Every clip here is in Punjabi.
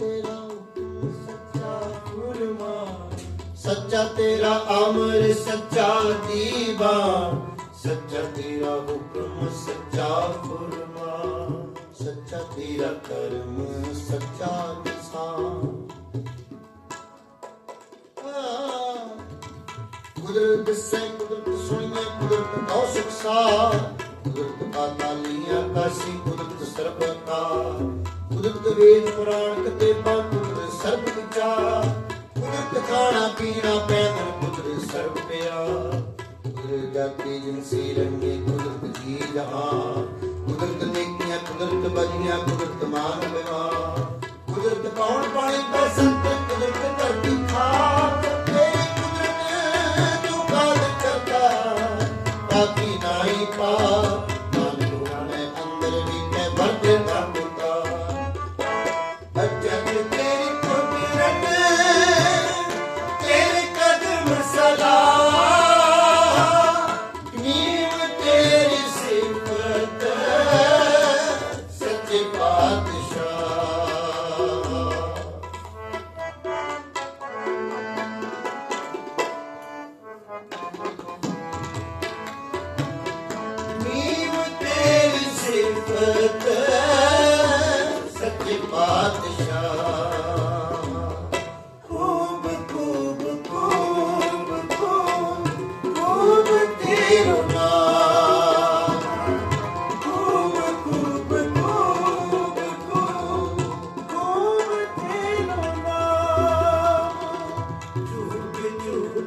ਤੇਰਾ, ਸੱਚਾ ਫੁਰਮਾਨ ਸੱਚਾ ਤੇਰਾ ਅਮਰ, ਸੱਚਾ ਦੀਵਾਨ। ਸੱਚਾ ਤੇਰਾ ਹੁਕਮ, ਸੱਚਾ ਫੁਰਮਾਨ ਸੱਚਾ ਤੇਰਾ ਕਰਮ, ਸੱਚਾ ਨਿਸ਼ਾਨ। ਕੁਦਰਤ ਸੇ ਕੁਦਰਤ ਸੁਣੀਏ ਕੁਦਰਤ ਕਉ ਸੁਖਸਾ ਕੁਦਰਤ ਪਾਤਾਲੀਆਂ ਕਾਸੀ ਵੇਦ ਪੁਰਾਣ ਕਤੇ ਪਾ ਕੁਦਰਤ ਸਰਬ ਵਿਚਾਰ ਕੁਦਰਤ ਖਾਣਾ ਪੀਣਾ ਪੈਦਲ ਕੁਦਰਤ ਸਰਬ ਪਿਆ। ਕੁਦਰਤ ਜਾਤੀ ਜਿਨਸੀ ਰੰਗੇ ਕੁਦਰਤ ਜੀ ਜਹਾਂ। ਕੁਦਰਤ ਨੇਕੀਆਂ, ਕੁਦਰਤ ਬਜੀਆਂ, ਕੁਦਰਤ ਮਾਨ ਵਿਵਾਹ ਕੁਦਰਤ ਕੌਣ ਪਾਣੀ ਦਾ ਸੰਤ, ਕੁਦਰਤ ਧਰਤੀ ਖਾਕ ਤੇਰੀ ਕੁਦਰਤ ਤੂੰ ਕਾਲ ਕਰਤਾ ਬਾਕੀ ਨਾਹੀ ਪਾ।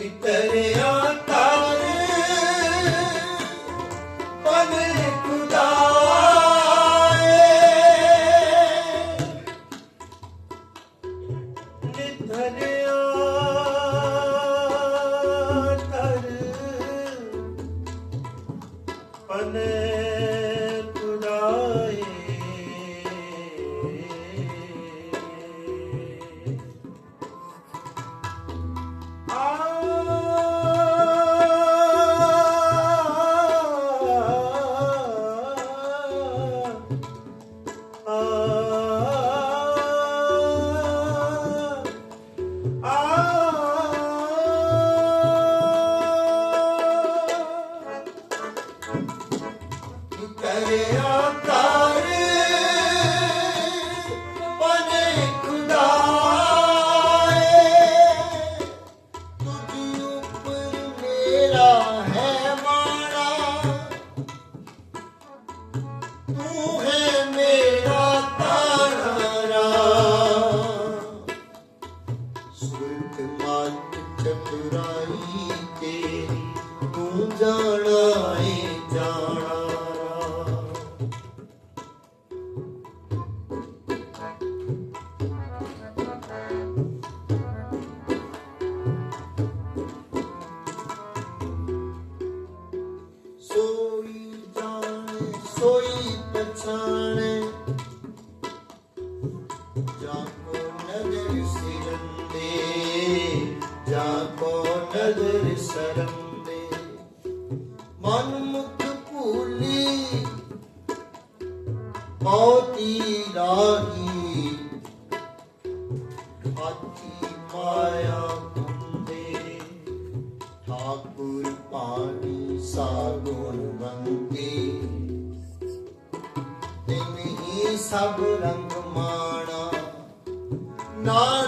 ਨਿਤਰਿਆ ਤਾਰੇ ਪਨ ਖੁਦਾਏ ਨਿਤਰਿਆ ਨਦਰ ਸਰੰਦੇ ਮਨ ਮੁਖ ਭੂਲੀ। ਮੋਤੀ ਰਾਹੀ ਹਾਥੀ ਮਾਇਆ ਕੁੰਦੇ ਠਾਕੁਰ ਪਾਣੀ ਸਾਗੁਣ ਬੰਦੀ ਤਿਨ ਹੀ ਸਭ ਰੰਗ ਮਾਣਾ। ਨਾਨਕ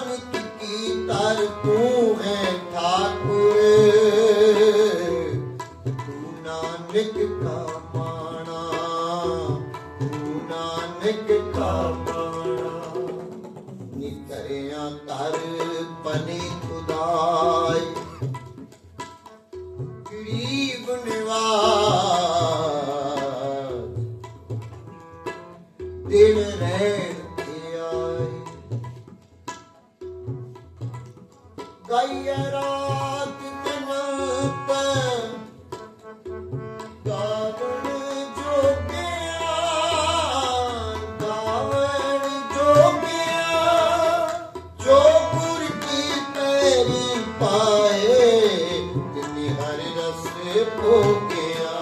Brahma. ਰਸ ਭੋਗਿਆ।